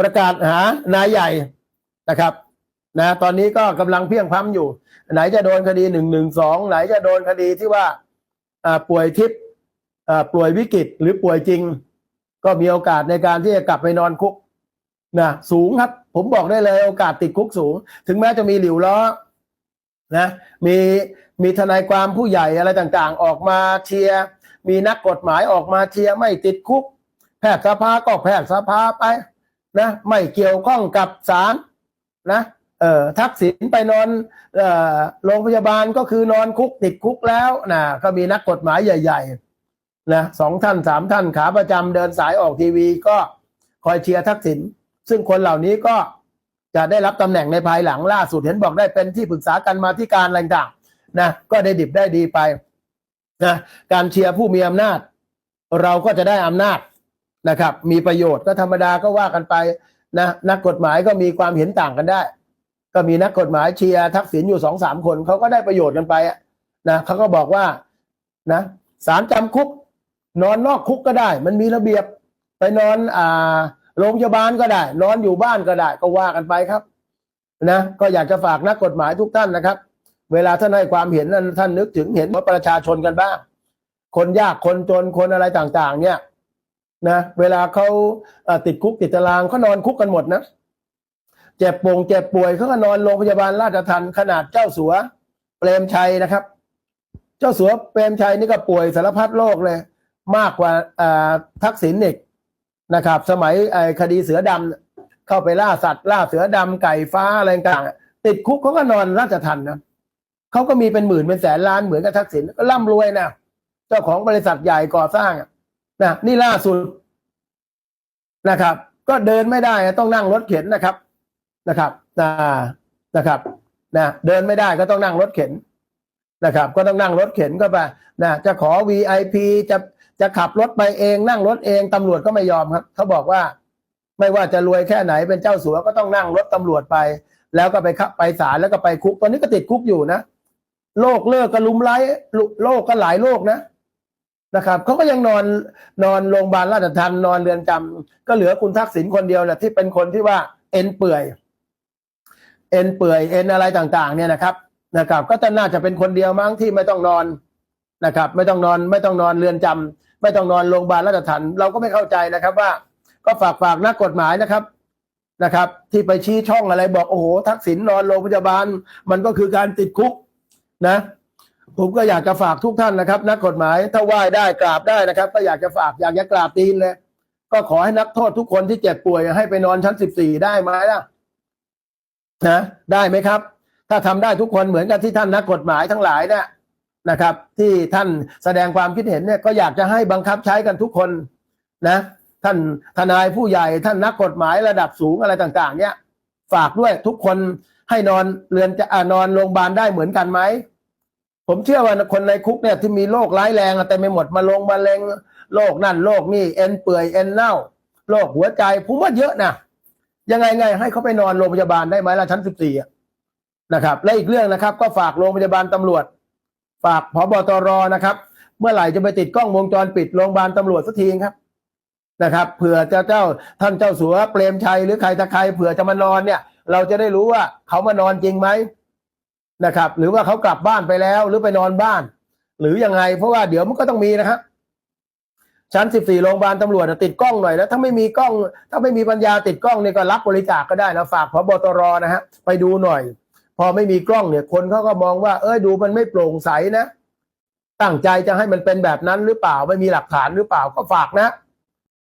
ประกาศหานายใหญ่นะครับนะตอนนี้ก็กำลังเพียงพ้ำอยู่ ไหนจะโดนคดีหนึ่งหนึ่งสองไหนจะโดนคดีที่ว่าป่วยทิพย์ป่วยวิกฤตหรือป่วยจริง ก็มีโอกาสในการที่จะกลับไปนอนคุกนะสูงครับ ผมบอกได้เลยโอกาสติดคุกสูง ถึงแม้จะมีหลิวล้อนะมีมีทนายความผู้ใหญ่อะไรต่างๆ ออกมาเชียร์มีนักกฎหมายออกมาเชียร์ไม่ติดคุก แพทยสภาก็แพทยสภาไป นะไม่เกี่ยวข้องกับศาลนะเอ่อทักษิณไปนอนเอ่อโรงพยาบาลก็คือนอนคุกติดคุกแล้วนะก็มีนักกฎหมายใหญ่ ๆนะสองท่านสามท่านขาประจำเดินสายออกทีวีก็คอยเชียร์ทักษิณซึ่งคนเหล่านี้ก็จะได้รับตำแหน่งในภายหลังล่าสุดเห็นบอกได้เป็นที่ปรึกษากันมาที่การอะไรต่างนะก็ได้ดิบได้ดีไปนะการเชียร์ผู้มีอำนาจ เราก็จะได้อำนาจ นะครับ มีประโยชน์ก็ธรรมดาก็ว่ากันไปนะนักกฎหมายก็มีความเห็นต่างกันได้ ก็มีนักกฎหมายเชียร์ทักษิณอยู่สองสามคนเขาก็ได้ประโยชน์กันไปนะเขาก็บอกว่านะสารจำคุก นอนนอกคุกก็ได้ มันมีระเบียบไปนอนอ่าโรงพยาบาลก็ได้ นอนอยู่บ้านก็ได้ ก็ว่ากันไปครับนะก็อยากจะฝากนักกฎหมายทุกท่านนะครับ เวลาท่านให้ความเห็นนั้นท่านนึกถึงเห็นว่าประชาชนกันบ้าง คนยากคนจนคนอะไรต่าง ๆ เนี่ย นะเวลาเขาติดคุกติดตารางเขานอนคุกกันหมดนะเจ็บป่งเจ็บป่วยเขาก็นอนโรงพยาบาลราชทันขนาดเจ้าสัว เปรมชัยนะครับ เจ้าสัวเปรมชัยนี่ก็ป่วยสารพัดโรคเลย มากกว่าทักษิณอีกนะครับ สมัยคดีเสือดำเนี่ยเข้าไปล่าสัตว์ ล่าเสือดำไก่ฟ้าอะไรต่างติดคุกเขาก็นอนราชทันนะเขาก็มีเป็นหมื่นเป็นแสนล้านเหมือนกับทักษิณก็ร่ำรวยนะเจ้าของบริษัทใหญ่ก่อสร้างอะ นะนี่ล่าสุดนะครับ ก็เดินไม่ได้ต้องนั่งรถเข็นนะครับนะครับนะนะครับนะเดินไม่ได้ก็ต้องนั่งรถเข็นนะครับ ก็ต้องนั่งรถเข็นก็ไปนะจะขอ VIP จะจะขับรถไปเองนั่งรถเองตำรวจก็ไม่ยอมครับเขาบอกว่าไม่ว่าจะรวยแค่ไหนเป็นเจ้าสัวก็ต้องนั่งรถตำรวจไป แล้วก็ไปขับไปศาลแล้วก็ไปคุก ตอนนี้ก็ติดคุกอยู่นะโรคเลิกก็ลุมไล้โรคก็หลายโรคนะ นะครับเขาก็ยังนอนนอนโรงพยาบาลราชทันนอนเรือนจำก็เหลือคุณทักษิณคนเดียวแหละที่เป็นคนที่ว่าเอ็นเปื่อย เอ็นเปื่อยเอ็นอะไรต่างๆ เนี่ยนะครับนะครับ ก็จะน่าจะเป็นคนเดียวมั้งที่ไม่ต้องนอนนะครับ ไม่ต้องนอนไม่ต้องนอนเรือนจำไม่ต้องนอนโรงพยาบาลราชทันเราก็ไม่เข้าใจนะครับว่า ก็ฝากฝากนักกฎหมายนะครับนะครับ ที่ไปชี้ช่องอะไรบอกโอ้โหทักษิณนอนโรงพยาบาล มันก็คือการติดคุกนะ ผมก็อยากจะฝากทุกท่านนะครับ นักกฎหมายถ้าไหว้ได้กราบได้นะครับ ก็อยากจะฝากอยากจะกราบตีนเลยก็ขอให้นักโทษทุกคนที่เจ็บป่วยให้ไปนอนชั้นสิบสี่ได้ไหมล่ะนะได้ไหมครับ ถ้าทำได้ทุกคนเหมือนกับที่ท่านนักกฎหมายทั้งหลายเนี่ยนะครับ ที่ท่านแสดงความคิดเห็นเนี่ยก็อยากจะให้บังคับใช้กันทุกคนนะ ท่านทนายผู้ใหญ่ท่านนักกฎหมายระดับสูงอะไรต่าง ๆ เนี่ย ฝากด้วยทุกคนให้นอนเรือนจะอ่านอนโรงพยาบาลได้เหมือนกันไหม ผมเชื่อว่าคนในคุกเนี่ยที่มีโรคร้ายแรงอะแต่ไม่หมดมาลงมาเลงโรคนั่นโรคนี่เอ็นเปื่อยเอ็นเน่าโรคหัวใจผมว่าเยอะนะยังไงไงให้เขาไปนอนโรงพยาบาลได้ไหมล่ะชั้นสิบสี่นะครับ และอีกเรื่องนะครับ ก็ฝากโรงพยาบาลตำรวจ ฝากพบตรนะครับ เมื่อไหร่จะไปติดกล้องวงจรปิดโรงพยาบาลตำรวจสักทีครับนะครับเผื่อเจ้าเจ้าท่านเจ้าสัวเปรมชัยหรือใครตะใครเผื่อจะมานอนเนี่ย เราจะได้รู้ว่าเขามานอนจริงไหม นะครับ หรือว่าเขากลับบ้านไปแล้ว หรือไปนอนบ้าน หรือยังไง เพราะว่าเดี๋ยวมันก็ต้องมีนะครับชั้นสิบสี่โรงพยาบาลตำรวจติดกล้องหน่อยนะถ้าไม่มีกล้อง ถ้าไม่มีปัญญาติดกล้องเนี่ยก็รับบริจาคก็ได้นะฝากพบตรนะฮะไปดูหน่อย พอไม่มีกล้องเนี่ย คนเขาก็มองว่า เอ้ยดูมันไม่โปร่งใสนะ ตั้งใจจะให้มันเป็นแบบนั้นหรือเปล่าไม่มีหลักฐานหรือเปล่าก็ฝากนะ